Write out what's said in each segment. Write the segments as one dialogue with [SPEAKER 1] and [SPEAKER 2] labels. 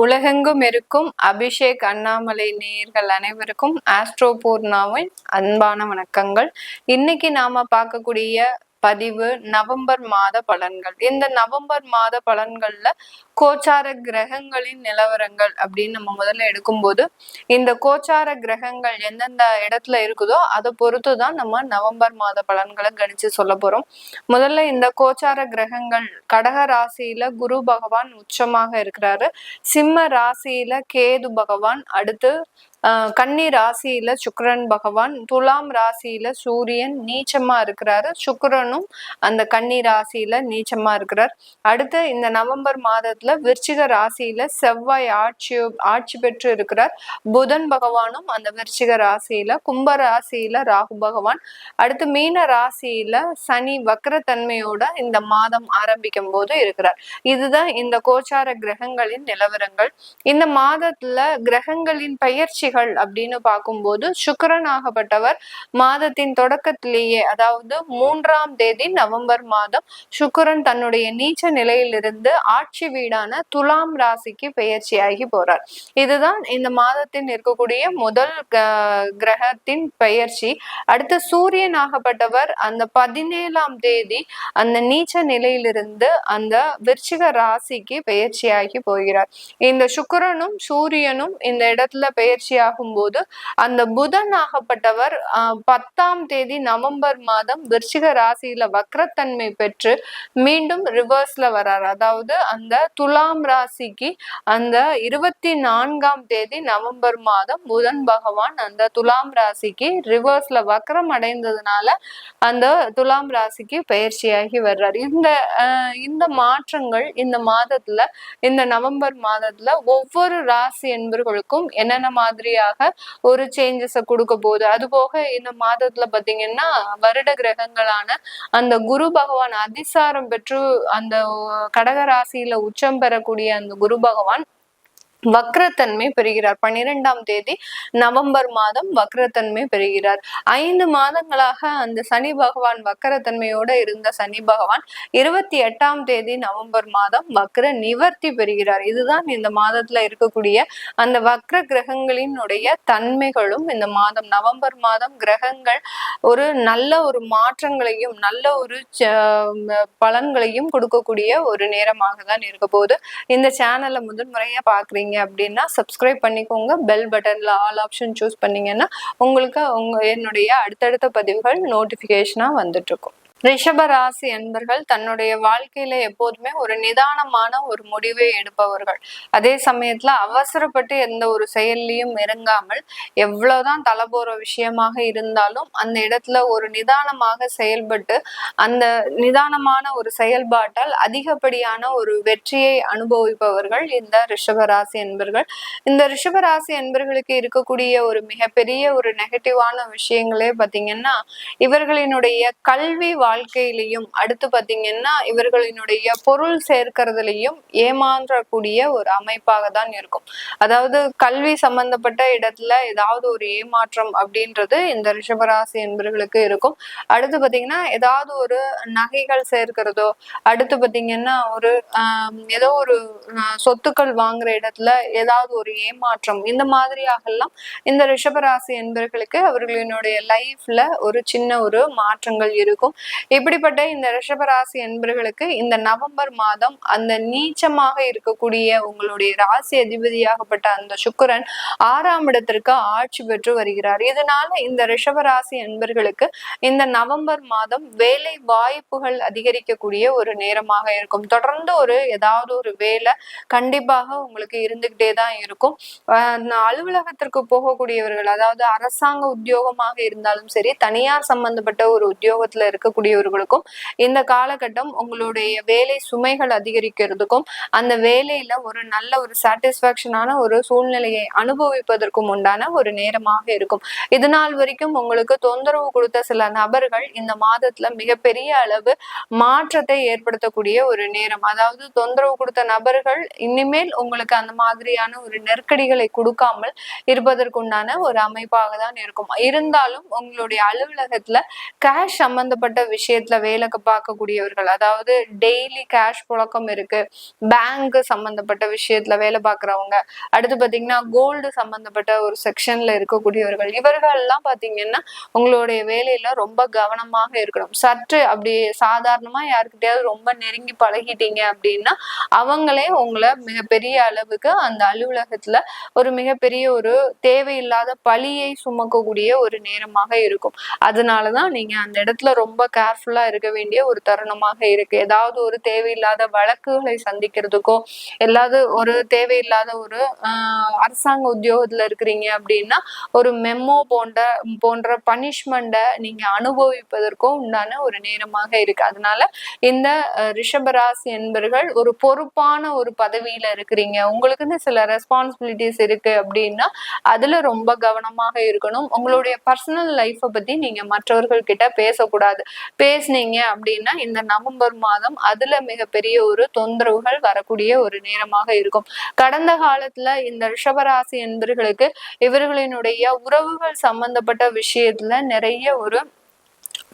[SPEAKER 1] உலகெங்கும் இருக்கும் அபிஷேக் அண்ணாமலை நேயர்கள் அனைவருக்கும் ஆஸ்ட்ரோ பூர்ணாவின் அன்பான வணக்கங்கள். இன்னைக்கு நாம பார்க்கக்கூடிய பதிவு நவம்பர் மாத பலன்கள். இந்த நவம்பர் மாத பலன்கள்ல கோச்சார கிரகங்களின் நிலவரங்கள் அப்படின்னு நம்ம முதல்ல எடுக்கும்போது இந்த கோச்சார கிரகங்கள் எந்தெந்த இடத்துல இருக்குதோ அதை பொறுத்து தான் நம்ம நவம்பர் மாத பலன்களை கணிச்சு சொல்ல போறோம். முதல்ல இந்த கோச்சார கிரகங்கள் கடக ராசியில குரு பகவான் உச்சமாக இருக்கிறாரு. சிம்ம ராசியில கேது பகவான் அடுத்து கன்னி ராசியில சுக்கரன் பகவான் துலாம் ராசியில சூரியன் நீச்சமா இருக்கிறாரு. சுக்கரனும் அந்த கன்னி ராசியில நீச்சமா இருக்கிறார். அடுத்து இந்த நவம்பர் மாதத்துல விருச்சிக ராசியில செவ்வாய் ஆட்சி ஆட்சி பெற்று இருக்கிறார். புதன் பகவானும் அந்த விருச்சிக ராசியில கும்ப ராசியில ராகு பகவான். அடுத்து மீன ராசியில சனி வக்கரத்தன்மையோட இந்த மாதம் ஆரம்பிக்கும் போது இருக்கிறார். இதுதான் இந்த கோச்சார கிரகங்களின் நிலவரங்கள். இந்த மாதத்துல கிரகங்களின் பயிற்சிகள் அப்படின்னு பார்க்கும்போது சுக்கரன் ஆகப்பட்டவர். மாதத்தின் தொடக்கத்திலேயே அதாவது மூன்றாம் தேதி நவம்பர் மாதம் சுக்கரன் தன்னுடைய நீச்ச நிலையிலிருந்து ஆட்சி வீடு வீடான துலாம் ராசிக்கு பெயர்ச்சியாகி போறார். இதுதான் இந்த மாதத்தின் இருக்கக்கூடிய முதல் கிரகத்தின் பெயர்ச்சி. அடுத்து சூரியன் ஆகப்பட்டவர் அந்த பதினேழாம் தேதி அந்த நீச்ச நிலையிலிருந்து அந்த விருச்சிக ராசிக்கு பெயர்ச்சியாகி போகிறார். இந்த சுக்கரனும் சூரியனும் இந்த இடத்துல பெயர்ச்சி ஆகும்போது அந்த புதன் ஆகப்பட்டவர் பத்தாம் தேதி நவம்பர் மாதம் விருச்சிக ராசியில வக்ரத்தன்மை பெற்று மீண்டும் ரிவர்ஸ்ல வர்றார் அதாவது அந்த துலாம் ராசிக்கு அந்த இருபத்தி நான்காம் தேதி நவம்பர் மாதம் புதன் பகவான் அந்த துலாம் ராசிக்கு ரிவர்ஸ்ல வக்கரம் அடைந்ததுனால அந்த துலாம் ராசிக்கு பயிற்சியாகி வர்றார். இந்த இந்த மாற்றங்கள் இந்த மாதத்துல இந்த நவம்பர் மாதத்துல ஒவ்வொரு ராசி என்பவர்களுக்கும் என்னென்ன மாதிரியாக ஒரு சேஞ்சஸை கொடுக்க போகுது? அது போக இந்த மாதத்துல பாத்தீங்கன்னா வருட கிரகங்களான அந்த குரு பகவான் அதிசாரம் பெற்று அந்த கடக ராசியில உச்சம் பெறக்கூடிய அந்த குரு பகவான் வக்ரத்தன்மை பெறுகிறார். பன்னிரெண்டாம் தேதி நவம்பர் மாதம் வக்ரத்தன்மை பெறுகிறார். ஐந்து மாதங்களாக அந்த சனி பகவான் வக்ரத்தன்மையோட இருந்த சனி பகவான் இருபத்தி எட்டாம் தேதி நவம்பர் மாதம் வக்ர நிவர்த்தி பெறுகிறார். இதுதான் இந்த மாதத்துல இருக்கக்கூடிய அந்த வக்ர கிரகங்களினுடைய தன்மைகளும் இந்த மாதம் நவம்பர் மாதம் கிரகங்கள் ஒரு நல்ல ஒரு மாற்றங்களையும் நல்ல ஒரு பலன்களையும் கொடுக்கக்கூடிய ஒரு நேரமாக தான் இருக்க போது இந்த சேனலை முதல் முறையா பாக்குறீங்க பண்ணீங்க அப்படின்னா சப்ஸ்கிரைப் பண்ணிக்கோங்க. பெல் பட்டனில் ஆல் ஆப்ஷன் சூஸ் பண்ணீங்கன்னா உங்களுக்கு உங்க என்னுடைய அடுத்தடுத்த பதிவுகள் நோட்டிஃபிகேஷனாக வந்துட்டுருக்கும். ரிஷபராசி என்பர்கள் தன்னுடைய வாழ்க்கையில எப்போதுமே ஒரு நிதானமான ஒரு முடிவை எடுப்பவர்கள். அதே சமயத்துல அவசரப்பட்டு எந்த ஒரு செயல்லையும் இறங்காமல் எவ்வளவுதான் தலை போற விஷயமாக இருந்தாலும் அந்த இடத்துல ஒரு நிதானமாக செயல்பட்டு அந்த நிதானமான ஒரு செயல்பாட்டால் அதிகப்படியான ஒரு வெற்றியை அனுபவிப்பவர்கள் இந்த ரிஷபராசி என்பர்கள் இந்த ரிஷபராசி என்பர்களுக்கு இருக்கக்கூடிய ஒரு மிகப்பெரிய ஒரு நெகட்டிவான விஷயங்களே பாத்தீங்கன்னா இவர்களினுடைய கல்வி வாழ்க்கையிலையும் அடுத்து பாத்தீங்கன்னா இவர்களினுடைய பொருள் சேர்க்கறதுலையும் ஏமாற்றக்கூடிய ஒரு அமைப்பாக தான் இருக்கும். அதாவது கல்வி சம்பந்தப்பட்ட இடத்துல ஏதாவது ஒரு ஏமாற்றம் அப்படின்றது இந்த ரிஷபராசி என்பவர்களுக்கு இருக்கும். அடுத்து பாத்தீங்கன்னா ஏதாவது ஒரு நகைகள் சேர்க்கிறதோ அடுத்து பாத்தீங்கன்னா ஒரு ஏதோ ஒரு சொத்துக்கள் வாங்குற இடத்துல ஏதாவது ஒரு ஏமாற்றம் இந்த மாதிரியாகலாம் இந்த ரிஷபராசி என்பவர்களுக்கு அவர்களினுடைய லைஃப்ல ஒரு சின்ன ஒரு மாற்றங்கள் இருக்கும். இப்படிப்பட்ட இந்த ரிஷபராசி என்பர்களுக்கு இந்த நவம்பர் மாதம் அந்த நீச்சமாக இருக்கக்கூடிய உங்களுடைய ராசி அதிபதியாகப்பட்ட அந்த சுக்கரன் ஆறாம் இடத்திற்கு ஆட்சி பெற்று வருகிறார். இதனால இந்த ரிஷபராசி என்பர்களுக்கு இந்த நவம்பர் மாதம் வேலை வாய்ப்புகள் அதிகரிக்கக்கூடிய ஒரு நேரமாக இருக்கும். தொடர்ந்து ஒரு ஏதாவது ஒரு வேலை கண்டிப்பாக உங்களுக்கு இருந்துகிட்டே தான் இருக்கும். அலுவலகத்திற்கு போகக்கூடியவர்கள் அதாவது அரசாங்க உத்தியோகமாக இருந்தாலும் சரி தனியார் சம்பந்தப்பட்ட ஒரு உத்தியோகத்துல இருக்கக்கூடிய இருக்கக்கூடியவர்களுக்கும் இந்த காலகட்டம் உங்களுடைய வேலை சுமைகள் அதிகரிக்கிறதுக்கும் அந்த வேலையில ஒரு நல்ல ஒரு சாட்டிஸ்பாக்சனான ஒரு சூழ்நிலையை அனுபவிப்பதற்கும் உண்டான ஒரு நேரமாக இருக்கும். இது நாள் வரைக்கும் உங்களுக்கு தொந்தரவு கொடுத்த சில நபர்கள் இந்த மாதத்துல மிகப்பெரிய அளவு மாற்றத்தை ஏற்படுத்தக்கூடிய ஒரு நேரம். அதாவது தொந்தரவு கொடுத்த நபர்கள் இனிமேல் உங்களுக்கு அந்த மாதிரியான ஒரு நெருக்கடிகளை கொடுக்காமல் இருப்பதற்குண்டான ஒரு அமைப்பாக தான் இருக்கும். இருந்தாலும் உங்களுடைய அலுவலகத்துல கேஷ் சம்பந்தப்பட்ட விஷயத்துல வேலை பார்க்கக்கூடியவர்கள். அதாவது டெய்லி கேஷ் புழக்கம் இருக்கு. பேங்க் சம்பந்தப்பட்ட விஷயத்துல வேலை பார்க்குறவங்க. அடுத்து பாத்தீங்கன்னா கோல்டு சம்பந்தப்பட்ட ஒரு செக்ஷன்ல இருக்கக்கூடியவர்கள். இவர்கள் எல்லாம் பாத்தீங்கன்னா உங்களுடைய வேலையில ரொம்ப கவனமாக இருக்கணும். சற்று அப்படி சாதாரணமா யாருக்கிட்டையாவது ரொம்ப நெருங்கி பழகிட்டீங்க அப்படின்னா அவங்களே உங்களை மிகப்பெரிய அளவுக்கு அந்த அலுவலகத்துல ஒரு மிகப்பெரிய ஒரு தேவையில்லாத பழியை சுமக்கக்கூடிய ஒரு நேரமாக இருக்கும். அதனாலதான் நீங்க அந்த இடத்துல ரொம்ப கேர்ஃபுல்லா இருக்க வேண்டிய ஒரு தருணமாக இருக்கு. ஏதாவது ஒரு தேவையில்லாத வழக்குகளை சந்திக்கிறதுக்கோ எல்லாது ஒரு தேவையில்லாத ஒரு ஆஹ் அரசாங்க உத்தியோகத்துல இருக்கிறீங்க அப்படின்னா ஒரு மெமோ போன்ற போன்ற பனிஷ்மெண்ட்டை நீங்க அனுபவிப்பதற்கும் உண்டான ஒரு நேரமாக இருக்கு. அதனால இந்த ரிஷபராசி என்பர்கள் ஒரு பொறுப்பான ஒரு பதவியில இருக்கிறீங்க. உங்களுக்குன்னு சில ரெஸ்பான்சிபிலிட்டிஸ் இருக்கு அப்படின்னா அதுல ரொம்ப கவனமாக இருக்கணும். உங்களுடைய பர்சனல் லைஃப்பை பத்தி நீங்க மற்றவர்கள் கிட்ட பேசக்கூடாது. பேசுனீங்க அப்படின்னா இந்த நவம்பர் மாதம் அதுல மிகப்பெரிய ஒரு தொந்தரவுகள் வரக்கூடிய ஒரு நேரமாக இருக்கும். கடந்த காலத்துல இந்த ரிஷபராசி என்பர்களுக்கு இவர்களினுடைய உறவுகள் சம்பந்தப்பட்ட விஷயத்துல நிறைய ஒரு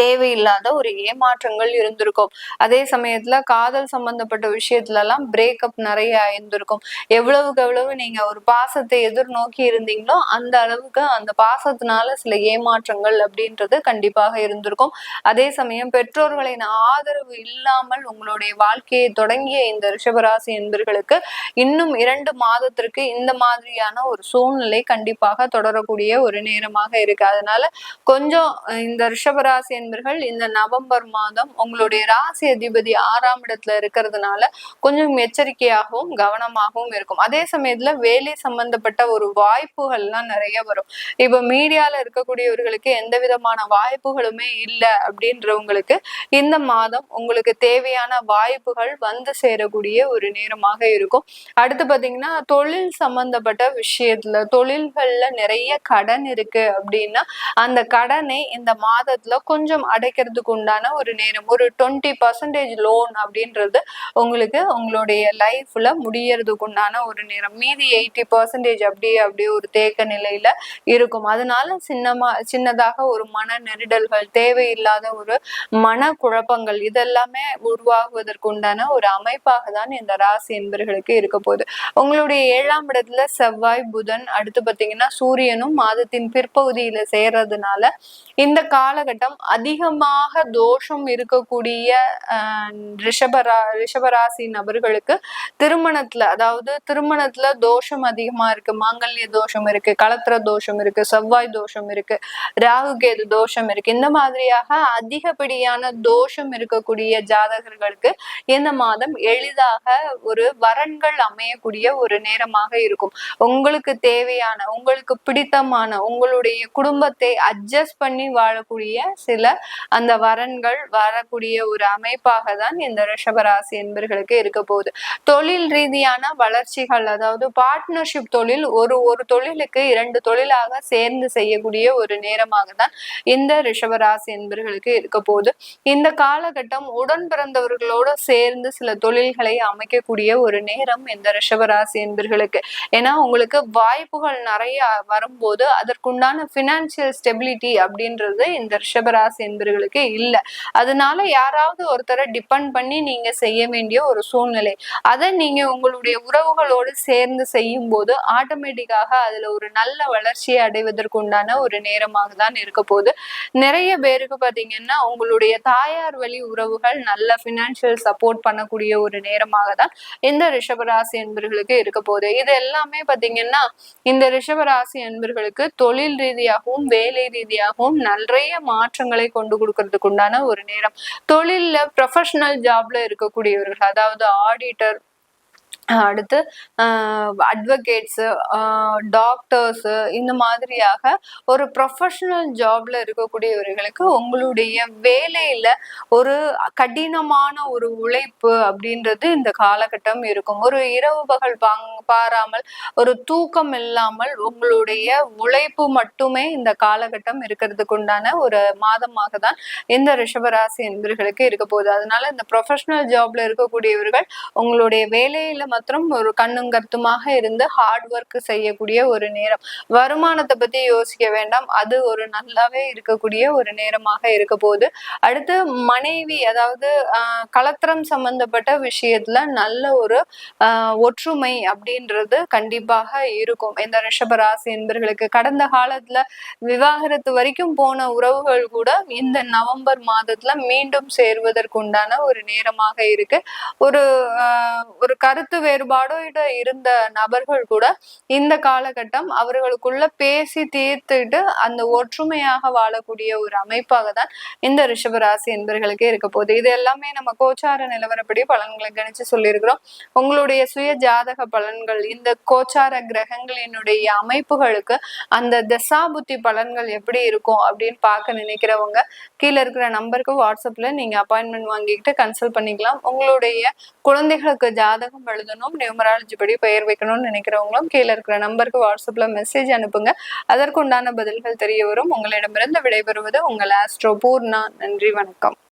[SPEAKER 1] தேவையில்லாத ஒரு ஏமாற்றங்கள் இருந்திருக்கும். அதே சமயத்துல காதல் சம்பந்தப்பட்ட விஷயத்துல எல்லாம் பிரேக்கப் நிறைய இருந்திருக்கும் எவ்வளவுக்கு எவ்வளவு நீங்க ஒரு பாசத்தை எதிர்நோக்கி இருந்தீங்களோ அந்த அளவுக்கு அந்த பாசத்தினால சில ஏமாற்றங்கள் அப்படின்றது கண்டிப்பாக இருந்திருக்கும். அதே சமயம் பெற்றோர்களின் ஆதரவு இல்லாமல் உங்களுடைய வாழ்க்கையை தொடங்கிய இந்த ரிஷபராசி என்பர்களுக்கு இன்னும் இரண்டு மாதத்திற்கு இந்த மாதிரியான ஒரு சூழ்நிலை கண்டிப்பாக தொடரக்கூடிய ஒரு நேரமாக இருக்கு. அதனால கொஞ்சம் இந்த ரிஷபராசி என்பர்கள் இந்த நவம்பர் மாதம் உங்களுடைய ராசி அதிபதி ஆறாம் இடத்துல இருக்கிறதுனால கொஞ்சம் எச்சரிக்கையாகவும் கவனமாகவும் இருக்கும். அதே சமயத்துல வேலை சம்பந்தப்பட்ட ஒரு வாய்ப்புகள்லாம் நிறைய வரும். இப்ப மீடியால இருக்கக்கூடியவர்களுக்கு எந்த விதமான வாய்ப்புகளுமே இல்லை அப்படின்றவங்களுக்கு இந்த மாதம் உங்களுக்கு தேவையான வாய்ப்புகள் வந்து சேரக்கூடிய ஒரு நேரமாக இருக்கும். அடுத்து பாத்தீங்கன்னா தொழில் சம்பந்தப்பட்ட விஷயத்துல தொழில்கள்ல நிறைய கடன் இருக்கு அப்படின்னா அந்த கடனை இந்த மாதத்துல கொஞ்சம் அடைக்கிறதுக்கு உண்டான ஒரு நேரம். ஒரு டுவெண்ட்டி பர்சன்டேஜ் லோன் அப்படின்றது உங்களுக்கு உங்களுடைய லைஃப்ல முடியறதுக்கு உண்டான ஒரு நேரம். மீதி எயிட்டி பர்சன்டேஜ் அப்படியே அப்படியே ஒரு தேக்க நிலையில இருக்கும். அதனால சின்னமா சின்னதாக ஒரு மன நெருடல்கள் தேவையில்லாத ஒரு மன குழப்பங்கள் இதெல்லாமே உருவாகுவதற்கு உண்டான ஒரு அமைப்பாக தான் இந்த ராசி என்பர்களுக்கு இருக்க போகுது. உங்களுடைய ஏழாம் இடத்துல செவ்வாய் புதன் அடுத்து பார்த்தீங்கன்னா சூரியனும் மாதத்தின் பிற்பகுதியில சேர்றதுனால இந்த காலகட்டம் அதிகமாக தோஷம் இருக்கக்கூடிய ரிஷபரா ரிஷபராசி நபர்களுக்கு திருமணத்துல அதாவது திருமணத்துல தோஷம் அதிகமா இருக்கு. மாங்கல்ய தோஷம் இருக்கு களத்திர தோஷம் இருக்கு செவ்வாய் தோஷம் இருக்கு ராகுகேது தோஷம் இருக்கு. இந்த மாதிரியாக அதிகப்படியான தோஷம் இருக்கக்கூடிய ஜாதகர்களுக்கு இந்த மாதம் எளிதாக ஒரு வரன்கள் அமையக்கூடிய ஒரு நேரமாக இருக்கும். உங்களுக்கு தேவையான உங்களுக்கு பிடித்தமான உங்களுடைய குடும்பத்தை அட்ஜஸ்ட் பண்ணி வாழக்கூடிய சில அந்த வரன்கள் வரக்கூடிய ஒரு அமைப்பாக தான் இந்த ரிஷபராசி என்பர்களுக்கு இருக்க போகுது. தொழில் ரீதியான வளர்ச்சிகள் அதாவது பார்ட்னர்ஷிப் தொழில் ஒரு ஒரு தொழிலுக்கு இரண்டு தொழிலாக சேர்ந்து செய்யக்கூடிய ஒரு நேரமாக தான் இந்த ரிஷபராசி என்பர்களுக்கு இருக்க போகுது. இந்த காலகட்டம் உடன் பிறந்தவர்களோடு சேர்ந்து சில தொழில்களை அமைக்கக்கூடிய ஒரு நேரம் இந்த ரிஷபராசி என்பர்களுக்கு. ஏன்னா உங்களுக்கு வாய்ப்புகள் நிறைய வரும்போது அதற்குண்டான பினான்சியல் ஸ்டெபிலிட்டி அப்படின்றது இந்த ரிஷபராசி என்பர்களுக்கு இல்லை. அதனால யாராவது ஒருத்தரை டிபெண்ட் பண்ணி நீங்க செய்ய வேண்டிய ஒரு சூழ்நிலை. அதை நீங்க உங்களுடைய உறவுகளோடு சேர்ந்து செய்யும் போது ஆட்டோமேட்டிக்காக அதுல ஒரு நல்ல வளர்ச்சியை அடைவதற்கு உண்டான ஒரு நேரமாக தான் இருக்க போகுது. நிறைய பேருக்கு பாத்தீங்கன்னா உங்களுடைய தாயார் வழி உறவுகள் நல்ல பினான்சியல் சப்போர்ட் பண்ணக்கூடிய ஒரு நேரமாக தான் இந்த ரிஷபராசி என்பர்களுக்கு இருக்க போகுது. இது எல்லாமே பாத்தீங்கன்னா இந்த ரிஷபராசி என்பர்களுக்கு தொழில் ரீதியாகவும் வேலை ரீதியாகவும் நிறைய மாற்றங்களை கொண்டு கொடுக்கறதுக்கு உண்டான ஒரு நேரம். தொழில்ல ப்ரொஃபஷனல் ஜாப்ல இருக்கக்கூடியவர்கள் அதாவது ஆடிட்டர் அடுத்து அட்வொகேட்ஸு டாக்டர்ஸு இந்த மாதிரியாக ஒரு ப்ரொஃபஷனல் ஜாப்ல இருக்கக்கூடியவர்களுக்கு உங்களுடைய வேலையில் ஒரு கடினமான ஒரு உழைப்பு அப்படின்றது இந்த காலகட்டம் இருக்கும். ஒரு இரவு பகல் பாங் பாராமல் ஒரு தூக்கம் இல்லாமல் உங்களுடைய உழைப்பு மட்டுமே இந்த காலகட்டம் இருக்கிறதுக்கு உண்டான ஒரு மாதமாக தான் இந்த ரிஷபராசி என்பர்களுக்கு இருக்க போகுது. அதனால இந்த ப்ரொஃபஷனல் ஜாப்ல இருக்கக்கூடியவர்கள் உங்களுடைய வேலையில மாத்திரம் ஒரு கண்ணும் கருத்துமாக இருந்து ஹார்ட் ஒர்க் செய்யக்கூடிய ஒரு நேரம். வருமானத்தை பத்தி யோசிக்க வேண்டாம். அது ஒரு நல்லாவே இருக்கக்கூடிய ஒரு நேரமாக இருக்க போகுது. அடுத்து மனைவி அதாவது ஆஹ் கலத்திரம் சம்பந்தப்பட்ட விஷயத்துல நல்ல ஒரு ஆஹ் ஒற்றுமை அப்படின்றது கண்டிப்பாக இருக்கும். இந்த ரிஷபராசி என்பர்களுக்கு கடந்த காலத்துல விவாகரத்து வரைக்கும் போன உறவுகள் கூட இந்த நவம்பர் மாதத்துல மீண்டும் சேர்வதற்குண்டான ஒரு நேரமாக இருக்கு. ஒரு ஆஹ் ஒரு கருத்து வேறுபாடோட இருந்த நபர்கள் கூட இந்த காலகட்டம் அவர்களுக்குள்ள பேசி தீர்த்துட்டு அந்த ஒற்றுமையாக வாழக்கூடிய ஒரு அமைப்பாக தான் இந்த ரிஷபராசி என்பர்களுக்கு இருக்க போகுது. இது எல்லாமே நம்ம கோச்சார நிலவரப்படி பலன்களை கணிச்சு சொல்லியிருக்கிறோம். உங்களுடைய சுய ஜாதக பலன்கள் இந்த கோச்சார கிரகங்களினுடைய அமைப்புகளுக்கு அந்த தசாபுத்தி பலன்கள் எப்படி இருக்கும் அப்படின்னு பார்க்க நினைக்கிறவங்க கீழே இருக்கிற நம்பருக்கு வாட்ஸ்அப்ல நீங்க அப்பாயின்மெண்ட் வாங்கிக்கிட்டு கன்சல்ட் பண்ணிக்கலாம். உங்களுடைய குழந்தைகளுக்கு ஜாதகம் எழுதணும் நியூமராலஜி படி பெயர் வைக்கணும்னு நினைக்கிறவங்களும் கீழே இருக்கிற நம்பருக்கு வாட்ஸ்அப்ல மெசேஜ் அனுப்புங்க. அதற்குண்டான பதில்கள் தெரிய வரும். உங்களிடமிருந்து விடைபெறுவது உங்கள் ஆஸ்ட்ரோ பூர்ணா நன்றி வணக்கம்.